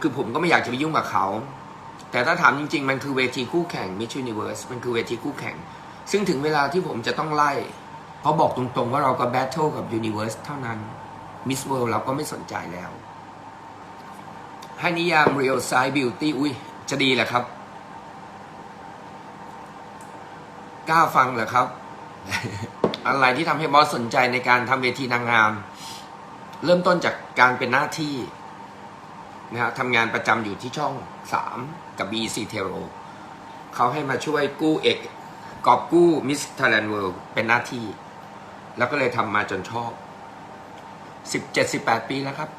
คือผมก็ไม่อยากจะไปยุ่งกับเขา แต่ถ้าถามจริง ๆ มันคือเวทีคู่แข่ง Miss Universe มันคือเวทีคู่แข่ง ซึ่งถึงเวลาที่ผมจะต้องไล่ เพราะบอกตรงๆว่าเราก็แบทเทิลกับ Universe เท่านั้น Miss World เราก็ไม่สนใจแล้ว ให้นิยาม Real Side Beauty อุ้ยจะดีแหละครับ กล้าฟังเหรอครับ อะไรที่ทำให้บอสสนใจในการทำเวทีนางงาม เริ่มต้นจากการเป็นหน้าที่ นะฮะทำงานประจำอยู่ที่ช่องสามกับ BC t e r o เขาให้มาช่วยกู้เอกกอบกู้มิส t ท a แลน d ์เวิลด์เป็นหน้าที่ แล้วก็เลยทำมาจนชอบสิบเจ็ดสิบแปดปีแล้วครับ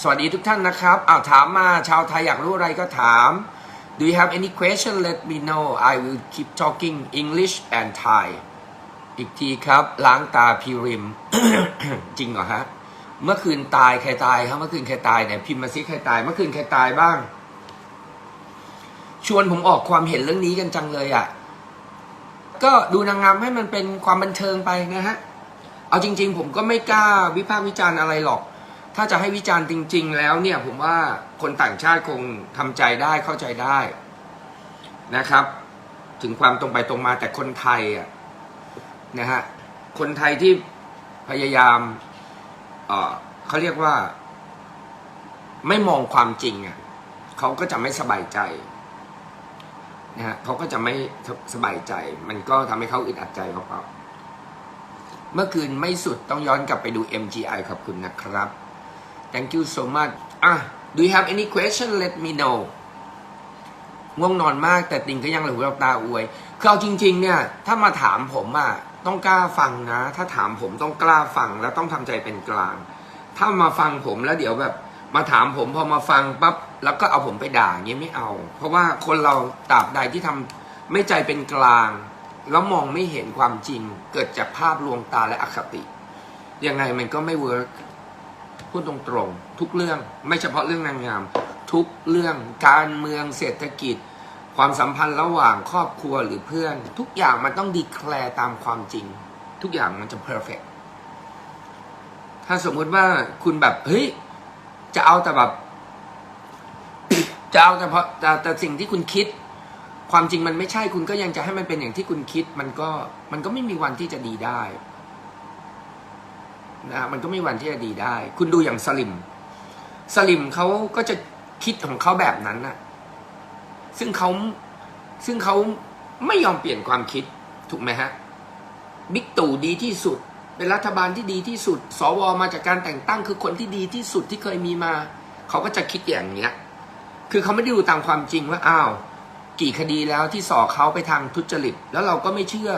สวัสดีทุกท่านนะครับอ้าวถามมาชาวไทยอยากรู้อะไรก็ถาม Do you have any question let me know I will keep talking English and Thai อีกทีครับ ล้างตาพิริม จริงเหรอฮะ เมื่อคืนตายใครตายครับเมื่อคืนใครตายเนี่ยพิมพ์มาซิใครตาย เมื่อคืนใครตายบ้าง ชวนผมออกความเห็นเรื่องนี้กันจังเลยอะ่ะ ก็ดูนางงามให้มันเป็นความบันเทิงไปนะฮะ เอาจริง ๆ ผมก็ไม่กล้าวิพากษ์วิจารณ์อะไรหรอก ถ้าจะให้วิจารณ์จริง ๆ แล้วเนี่ย ผมว่าคนต่างชาติคงทำใจได้เข้าใจได้นะครับ ถึงความตรงไปตรงมาแต่คนไทยอะนะฮะคนไทยที่พยายาม เขาเรียกว่า ไม่มองความจริงอะเขาก็จะไม่สบายใจนะฮะเขาก็จะไม่สบายใจ มันก็ทำให้เขาอึดอัดใจเขาเปล่าเมื่อคืนไม่สุดต้องย้อนกลับไปดู MGI ขอบคุณนะครับ thank you so much อะ do you have any question let me know ง่วงนอนมากแต่ติงก็ยังหลับหูหลับตาอวยคือเอาจริง ๆ เนี่ย ถ้ามาถามผมอะ ต้องกล้าฟังนะ ถ้าถามผมต้องกล้าฟังแล้วต้องทำใจเป็นกลาง ถ้ามาฟังผมแล้วเดี๋ยวแบบ มาถามผมพอมาฟังปั๊บแล้วก็เอาผมไปด่าเงี้ยไม่เอา เพราะว่าคนเราตราบใดที่ทำไม่ใจเป็นกลาง แล้วมองไม่เห็นความจริง เกิดจากภาพลวงตาและอคติ ยังไงมันก็ไม่เวิร์กพูดตรงๆทุกเรื่องไม่เฉพาะเรื่องนางงาม ทุกเรื่องการเมืองเศรษฐกิจ ความสัมพันธ์ระหว่างครอบครัวหรือเพื่อน ทุกอย่างมันต้องดีแคลร์ตามความจริง ทุกอย่างมันจะเพอร์เฟกถ้าสมมุติว่าคุณแบบเฮ้ยจะเอาแต่แบบ จะเอาแต่เพราะแต่แต่สิ่งที่คุณคิด ความจริงมันไม่ใช่คุณก็ยังจะให้มันเป็นอย่างที่คุณคิด มันก็มันก็ไม่มีวันที่จะดีได้นะมันก็ไม่มีวันที่จะดีได้ คุณดูอย่างสลิม สลิมเขาก็จะคิดของเขาแบบนั้นน่ะ ซึ่งเขาซึ่งเขาไม่ยอมเปลี่ยนความคิดถูกไหมฮะบิ๊กตู่ดีที่สุด เป็นรัฐบาลที่ดีที่สุด สวมาจากการแต่งตั้งคือคนที่ดีที่สุดที่เคยมีมา เขาก็จะคิดอย่างเนี้ย คือเขาไม่ได้ดูตามความจริงว่าอ้าวกี่คดีแล้วที่สอเขาไปทางทุจริต แล้วเราก็ไม่เชื่อ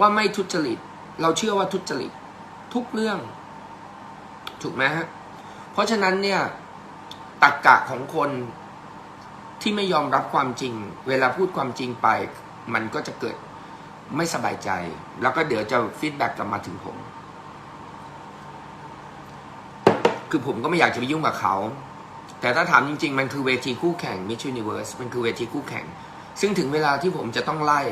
ว่าไม่ทุจริต เราเชื่อว่าทุจริต ทุกเรื่อง ถูกไหมฮะเพราะฉะนั้นเนี่ยตักกะของคน ที่ไม่ยอมรับความจริง เวลาพูดความจริงไป มันก็จะเกิดไม่สบายใจ แล้วก็เดี๋ยวจะฟีดแบ็กกลับมาถึงผม คือผมก็ไม่อยากจะไปยุ่งกับเขา แต่ถ้าถามจริง ๆ มันคือเวทีคู่แข่ง Miss Universe มันคือเวทีคู่แข่ง ซึ่งถึงเวลาที่ผมจะต้องไล่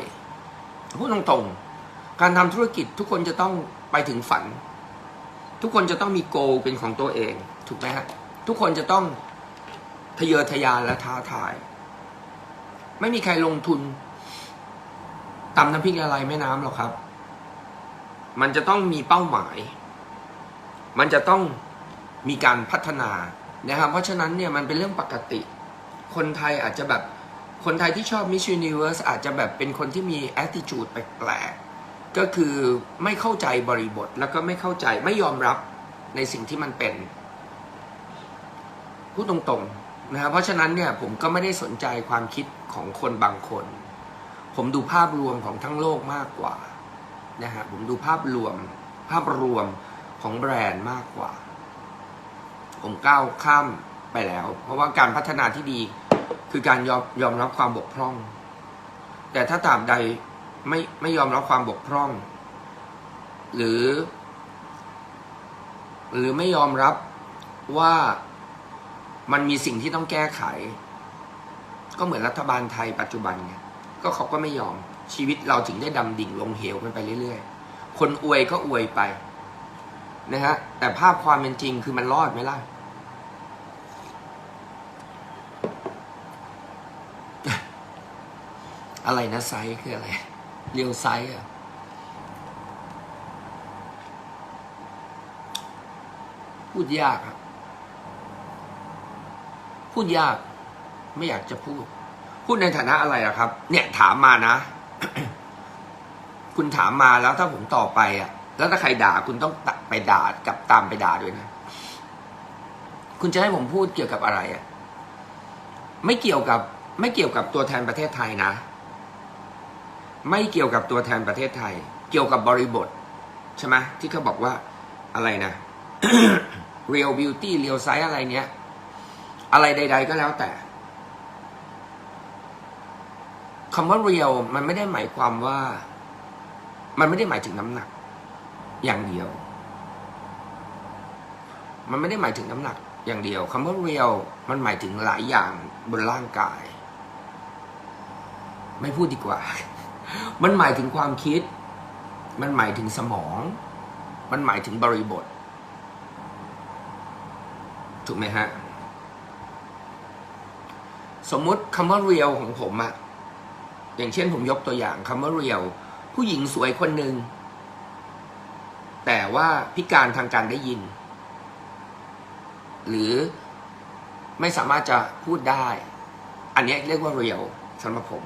พูดตรงๆ การทำธุรกิจทุกคนจะต้องไปถึงฝัน ทุกคนจะต้องมีโกเป็นของตัวเอง ถูกไหมฮะ ทุกคนจะต้อง ทะเยอทะยานและท้าทาย ไม่มีใครลงทุนตำน้ำพริกอะไรแม่น้ำหรอกครับ มันจะต้องมีเป้าหมาย มันจะต้องมีการพัฒนานะครับ เพราะฉะนั้นเนี่ยมันเป็นเรื่องปกติ คนไทยอาจจะแบบ คนไทยที่ชอบ Miss Universe อาจจะแบบเป็นคนที่มี attitude แปลกๆ ก็คือไม่เข้าใจบริบทแล้วก็ไม่เข้าใจไม่ยอมรับในสิ่งที่มันเป็น พูดตรงๆ นะครับเพราะฉะนั้นเนี่ยผมก็ไม่ได้สนใจความคิดของคนบางคน ผมดูภาพรวมของทั้งโลกมากกว่านะฮะผมดูภาพรวมภาพรวมของแบรนด์มากกว่า ผมก้าวข้ามไปแล้ว เพราะว่าการพัฒนาที่ดีคือการยอมยอมรับความบกพร่อง แต่ถ้าตาบใดไม่ไม่ยอมรับความบกพร่อง หรือ หรือไม่ยอมรับว่า มันมีสิ่งที่ต้องแก้ไข ก็เหมือนรัฐบาลไทยปัจจุบันไงก็เขาก็ไม่ยอมชีวิตเราถึงได้ดำดิ่งลงเหวกันไปเรื่อยๆ คนอวยก็อวยไปนะฮะแต่ภาพความเป็นจริงคือมันรอดไหมล่ะ อะไรนะไซคืออะไร เรียวไซอะพูดยากครั พูดยาก ไม่อยากจะพูด พูดในฐานะอะไรอะครับ เนี่ยถามมานะ คุณถามมาแล้วถ้าผมตอบไปอะแล้วถ้าใครด่าคุณต้องไปด่ากลับตามไปด่าด้วยนะ คุณจะให้ผมพูดเกี่ยวกับอะไรอะไม่เกี่ยวกับ ไม่เกี่ยวกับตัวแทนประเทศไทยนะ ไม่เกี่ยวกับตัวแทนประเทศไทย เกี่ยวกับบริบท ใช่ไหมที่เขาบอกว่าอะไรนะ real beauty real size อะไรเนี้ย อะไรใด ๆ ก็แล้วแต่คำว่า real มันไม่ได้หมายความว่า มันไม่ได้หมายถึงน้ำหนัก อย่างเดียว มันไม่ได้หมายถึงน้ำหนัก อย่างเดียวคำว่า real มันหมายถึงหลายอย่างบนร่างกาย ไม่พูดดีกว่า มันหมายถึงความคิด มันหมายถึงสมอง มันหมายถึงบริบท ถูกไหมฮะ สมมุติคำว่า real ของผมอะอย่างเช่นผมยกตัวอย่างคำว่า real ผู้หญิงสวยคนหนึ่งแต่ว่าพิการทางการได้ยิน หรือไม่สามารถจะพูดได้ อันนี้เรียกว่า real สำหรับผม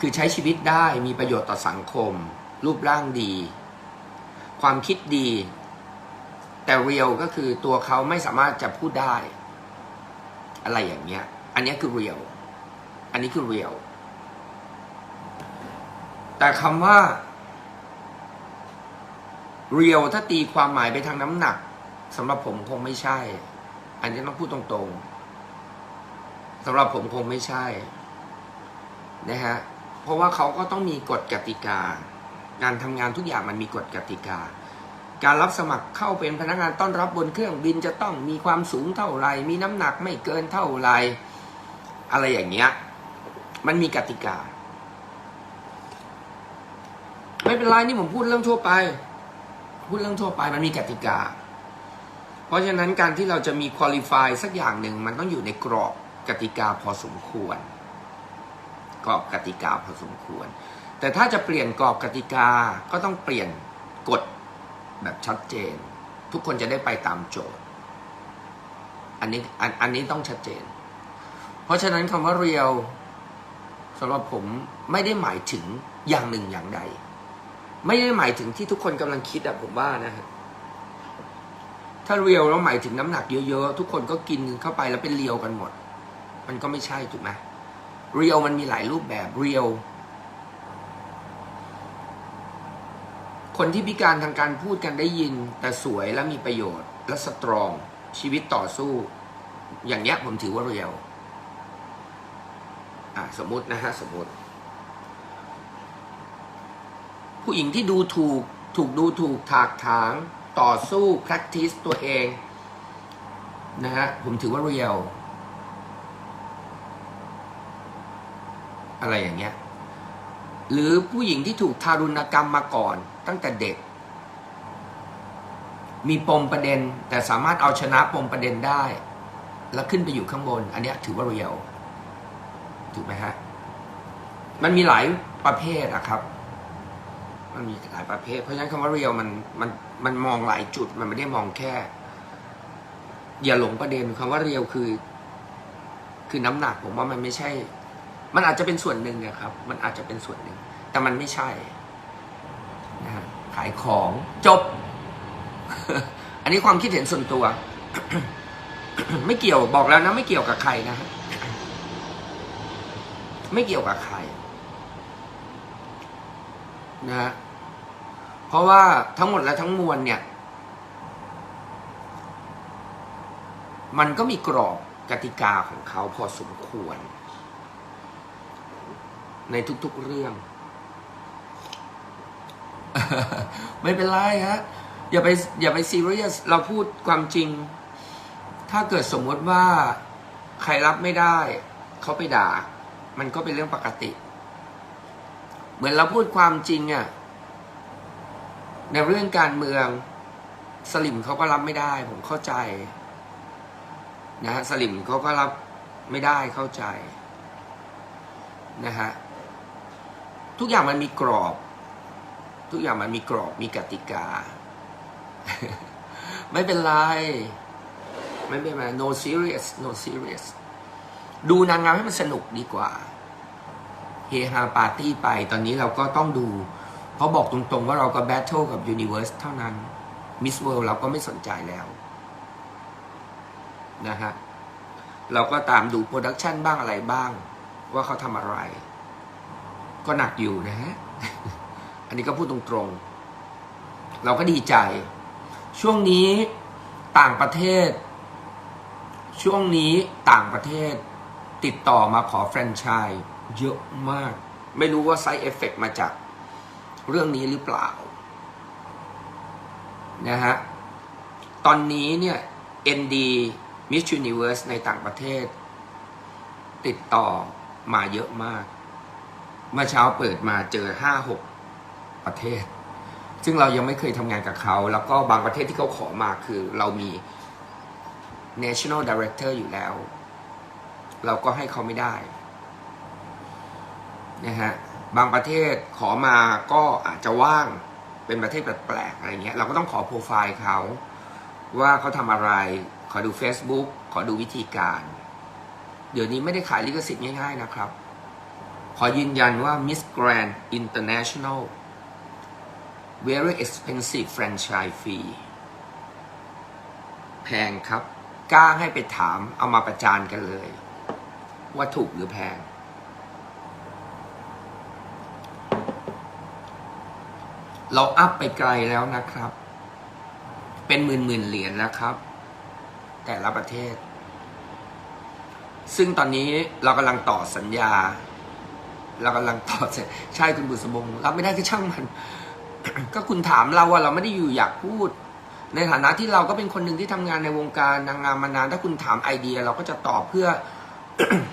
คือใช้ชีวิตได้มีประโยชน์ต่อสังคม รูปร่างดี ความคิดดี แต่เรียลก็คือตัวเขาไม่สามารถจะพูดได้ อะไรอย่างเงี้ย อันนี้คือเรียลอันนี้คือเรียลแต่คำว่าเรียลถ้าตีความหมายไปทางน้ำหนักสำหรับผมคงไม่ใช่ อันนี้ต้องพูดตรงๆสำหรับผมคงไม่ใช่นะฮะเพราะว่าเขาก็ต้องมีกฎกติกา การทำงานทุกอย่างมันมีกฎกติกา การรับสมัครเข้าเป็นพนักงานต้อนรับบนเครื่องบินจะต้องมีความสูงเท่าไหร่ มีน้ำหนักไม่เกินเท่าไหร่ อะไรอย่างเงี้ย มันมีกติกา ไม่เป็นไรนี่ผมพูดเรื่องทั่วไป พูดเรื่องทั่วไปมันมีกติกา เพราะฉะนั้นการที่เราจะมีคุริฟายสักอย่างหนึ่งมันต้องอยู่ในกรอบกติกาพอสมควร กรอบกติกาพอสมควร แต่ถ้าจะเปลี่ยนกรอบกติกาก็ต้องเปลี่ยนกฎ แบบชัดเจน ทุกคนจะได้ไปตามโจทย์ อันนี้อันอันนี้ต้องชัดเจน เพราะฉะนั้นคำว่าเรียวสำหรับผมไม่ได้หมายถึงอย่างหนึ่งอย่างใด ไม่ได้หมายถึงที่ทุกคนกำลังคิดอะผมว่านะฮะถ้าเรียวแล้วหมายถึงน้ำหนักเยอะๆทุกคนก็กินเข้าไปแล้วเป็นเรียวกันหมด มันก็ไม่ใช่ถูกไหมเรียวมันมีหลายรูปแบบเรียว คนที่พิการทางการพูดกันได้ยิน แต่สวยและมีประโยชน์ และสตรองชีวิตต่อสู้ อย่างเนี้ยผมถือว่าเรียวอะสมมตินะฮะสมมติ ผู้หญิงที่ดูถูกถูกดูถูกถากถางต่อสู้ practice ตัวเองนะฮะผมถือว่าเรียวอะไรอย่างเงี้ย หรือผู้หญิงที่ถูกทารุณกรรมมาก่อน ตั้งแต่เด็ก มีปมประเด็นแต่สามารถเอาชนะปมประเด็นได้ แล้วขึ้นไปอยู่ข้างบน อันนี้ถือว่าเรียวถูกไหมฮะ มันมีหลายประเภทอะครับ มันมีหลายประเภท เพราะฉะนั้นคำว่าเรียวมันมันมันมองหลายจุดมันไม่ได้มองแค่ อย่าหลงประเด็นคำว่าเรียวคือ คือน้ำหนักผมว่ามันไม่ใช่มันอาจจะเป็นส่วนหนึ่งนะครับ มันอาจจะเป็นส่วนหนึ่ง แต่มันไม่ใช่นะขายของจบ อันนี้ความคิดเห็นส่วนตัว ไม่เกี่ยวบอกแล้วนะไม่เกี่ยวกับใครนะฮะไม่เกี่ยวกับใครนะฮะเพราะว่าทั้งหมดและทั้งมวลเนี่ย มันก็มีกรอบกติกาของเขาพอสมควร ในทุกๆเรื่อง ไม่เป็นไรฮะอย่าไปอย่าไปซีเรียสเราพูดความจริง ถ้าเกิดสมมติว่าใครรับไม่ได้เขาไปด่า มันก็เป็นเรื่องปกติ เหมือนเราพูดความจริงอะในเรื่องการเมืองสลิมเขาก็รับไม่ได้ ผมเข้าใจ นะฮะสลิมเขาก็รับไม่ได้เข้าใจ นะฮะทุกอย่างมันมีกรอบ ทุกอย่างมันมีกรอบมีกติกา ไม่เป็นไร ไม่เป็นไร no serious no serious ดูนางงามให้มันสนุกดีกว่าเฮฮาปาร์ตี้ไปตอนนี้เราก็ต้องดู เพราะบอกตรงๆว่าเราก็แบทเทิลกับ Universe เท่านั้น Miss World เราก็ไม่สนใจแล้วนะฮะเราก็ตามดูโปรดักชันบ้างอะไรบ้าง ว่าเขาทำอะไร ก็หนักอยู่นะฮะ อันนี้ก็พูดตรงๆ เราก็ดีใจ ช่วงนี้ต่างประเทศ ช่วงนี้ต่างประเทศติดต่อมาขอแฟรนไชส์เยอะมาก ไม่รู้ว่าไซเอฟเฟกมาจากเรื่องนี้หรือเปล่านะฮะ ตอนนี้เนี่ย ND Miss Universe ในต่างประเทศ ติดต่อมาเยอะมาก เมื่อเช้าเปิดมาเจอห้าหก ประเทศ ซึ่งเรายังไม่เคยทำงานกับเขา แล้วก็บางประเทศที่เขาขอมาคือเรามี national director อยู่แล้ว เราก็ให้เขาไม่ได้นะฮะบางประเทศขอมาก็อาจจะว่างเป็นประเทศแปลกๆอะไรเงี้ยเราก็ต้องขอโปรไฟล์เขา ว่าเขาทำอะไร ขอดู Facebook ขอดูวิธีการ เดี๋ยวนี้ไม่ได้ขายลิขสิทธิ์ง่ายๆนะครับ ขอยืนยันว่า Miss Grand International very expensive franchise fee แพงครับ กล้าให้ไปถามเอามาประจานกันเลย ว่าถูกหรือแพง เราอัพไปไกลแล้วนะครับ เป็นหมื่นหมื่นเหรียญแล้วครับ แต่ละประเทศ ซึ่งตอนนี้เรากำลังต่อสัญญา เรากำลังต่อเสร็จใช่คุณบุษบงรับไม่ได้ก็ช่างมัน ก็คุณถามเราว่าเราไม่ได้อยู่อยากพูด ในฐานะที่เราก็เป็นคนหนึ่งที่ทำงานในวงการนางงามมานาน ถ้าคุณถามไอเดีย เราก็จะตอบเพื่อ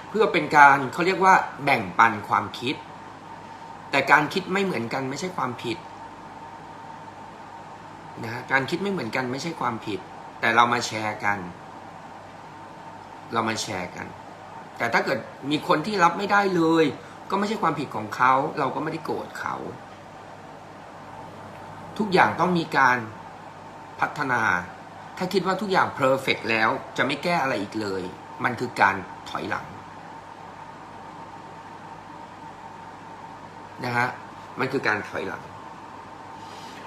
เพื่อเป็นการเขาเรียกว่า แบ่งปันความคิด แต่การคิดไม่เหมือนกันไม่ใช่ความผิดนะฮะการคิดไม่เหมือนกันไม่ใช่ความผิด แต่เรามาแชร์กัน เรามาแชร์กัน แต่ถ้าเกิดมีคนที่รับไม่ได้เลย ก็ไม่ใช่ความผิดของเขา เราก็ไม่ได้โกรธเขา ทุกอย่างต้องมีการพัฒนา ถ้าคิดว่าทุกอย่างเพอร์เฟกแล้วจะไม่แก้อะไรอีกเลย มันคือการถอยหลังนะฮะ มันคือการถอยหลัง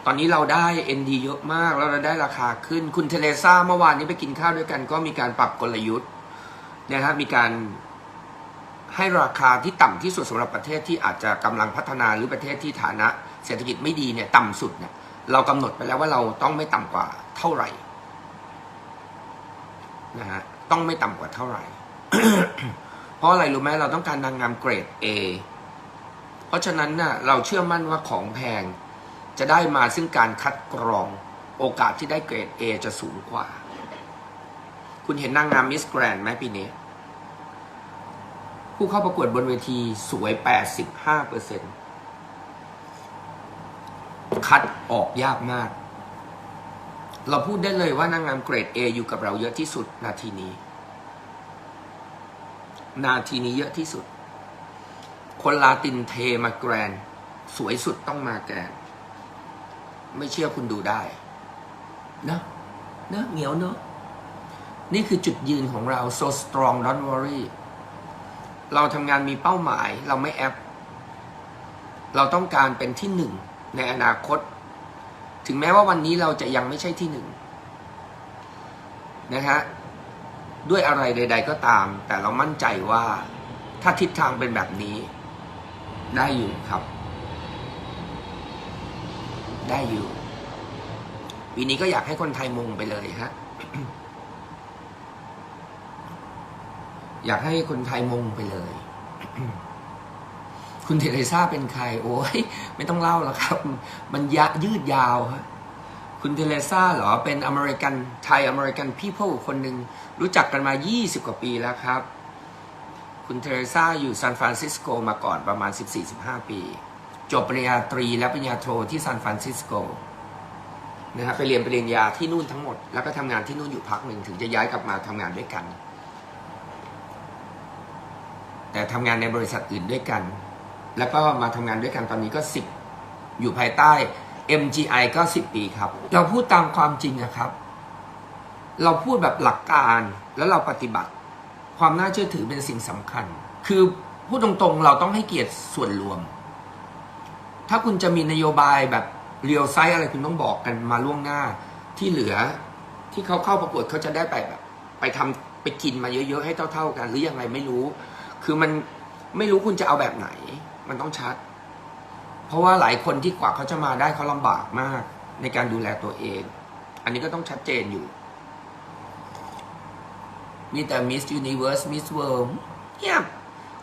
ตอนนี้เราได้ ND เยอะมากแล้วเราได้ราคาขึ้น คุณเทเลซ่าเมื่อวานนี้ไปกินข้าวด้วยกัน ก็มีการปรับกลยุทธ์นะฮะ มีการให้ราคาที่ต่ำที่สุดสำหรับประเทศที่อาจจะกำลังพัฒนาหรือประเทศที่ฐานะ เศรษฐกิจไม่ดีเนี่ย ต่ำสุดเนี่ย เรากำหนดไปแล้วว่าเราต้องไม่ต่ำกว่าเท่าไหร่นะฮะต้องไม่ต่ำกว่าเท่าไหร่ เพราะอะไรรู้ไหมเราต้องการนางงามเกรด A เพราะฉะนั้นน่ะเราเชื่อมั่นว่าของแพงจะได้มาซึ่งการคัดกรองโอกาสที่ได้เกรด A จะสูงกว่า คุณเห็นนางงามมิสแกรนไหมปีนี้ ผู้เข้าประกวดบนเวทีสวย 85เปอร์เซ็น คัดออกยากมาก เราพูดได้เลยว่านางงามเกรด A อยู่กับเราเยอะที่สุด นาทีนี้ นาทีนี้เยอะที่สุด คนลาตินเทมาแกรน สวยสุดต้องมาแกรน ไม่เชื่อคุณดูได้เนะเนะเหนียวเนอะนี่คือจุดยืนของเรา so strong don't worry เราทำงานมีเป้าหมาย เราไม่แอป เราต้องการเป็นที่หนึ่ง ในอนาคต ถึงแม้ว่าวันนี้เราจะยังไม่ใช่ที่หนึ่งนะฮะด้วยอะไรใด ๆ ก็ตาม แต่เรามั่นใจว่าถ้าทิศทางเป็นแบบนี้ ได้อยู่ครับ ได้อยู่ปีนี้ก็อยากให้คนไทยมุงไปเลยฮะอยากให้คนไทยมุงไปเลย คุณเทเรซาเป็นใคร โอ้ยไม่ต้องเล่าแล้วครับ มันยะยืดยาวฮะคุณเทเรซาเหรอเป็นอเมริกันไทยอเมริกันพีเพิลคนหนึ่งรู้จักกันมา 20 กว่าปีแล้วครับ คุณเทเรซาอยู่ซานฟรานซิสโกมาก่อนประมาณ 14-15 ปี จบปริญญาตรีและปริญญาโทที่ซานฟรานซิสโกนะครับไปเรียนปริญญาที่นู่นทั้งหมด แล้วก็ทำงานที่นู่นอยู่พักหนึ่งถึงจะย้ายกลับมาทำงานด้วยกัน แต่ทำงานในบริษัทอื่นด้วยกัน แล้วก็มาทำงานด้วยกันตอนนี้ก็ 10 อยู่ภายใต้ MGI ก็ 10 ปีครับ เราพูดตามความจริงนะครับ เราพูดแบบหลักการแล้วเราปฏิบัติ ความน่าเชื่อถือเป็นสิ่งสำคัญ คือพูดตรงๆ เราต้องให้เกียรติส่วนรวม ถ้าคุณจะมีนโยบายแบบเรียวไซส์อะไรคุณต้องบอกกันมาล่วงหน้าที่เหลือที่เขาเข้าประกวดเขาจะได้ไปแบบ ไปทำไปกินมาเยอะๆให้เท่า ๆ กันหรือยังไงไม่รู้ คือมันไม่รู้คุณจะเอาแบบไหน มันต้องชัด เพราะว่าหลายคนที่กว่าเขาจะมาได้เขาลำบากมาก ในการดูแลตัวเอง อันนี้ก็ต้องชัดเจนอยู่ มีแต่ Miss Universe Miss World เงีย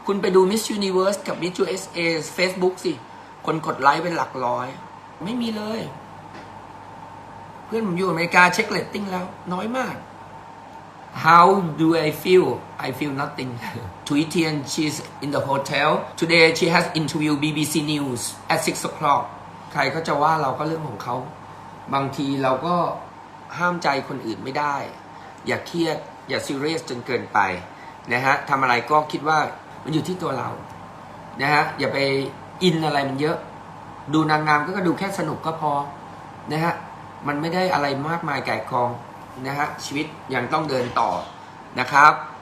คุณไปดู Miss Universe กับ Miss USA Facebook สิ คนกดไลค์เป็นหลักร้อย ไม่มีเลย เพื่อนผมอยู่อเมริกาเช็คเลตติ้งแล้ว น้อยมาก How do I feel I feel nothing ทุยเทียน she's in the hotel today she has interview BBC News at 6 o'clock ใครก็จะว่าเราก็เรื่องของเขา บางทีเราก็ห้ามใจคนอื่นไม่ได้ อย่าเครียด อย่าซีเรียสจนเกินไปนะฮะทำอะไรก็คิดว่ามันอยู่ที่ตัวเรานะฮะอย่าไปอินอะไรมันเยอะ ดูนางงามก็ดูแค่สนุกก็พอนะฮะมันไม่ได้อะไรมากมายไก่กอง นะฮะชีวิตยังต้องเดินต่อนะครับ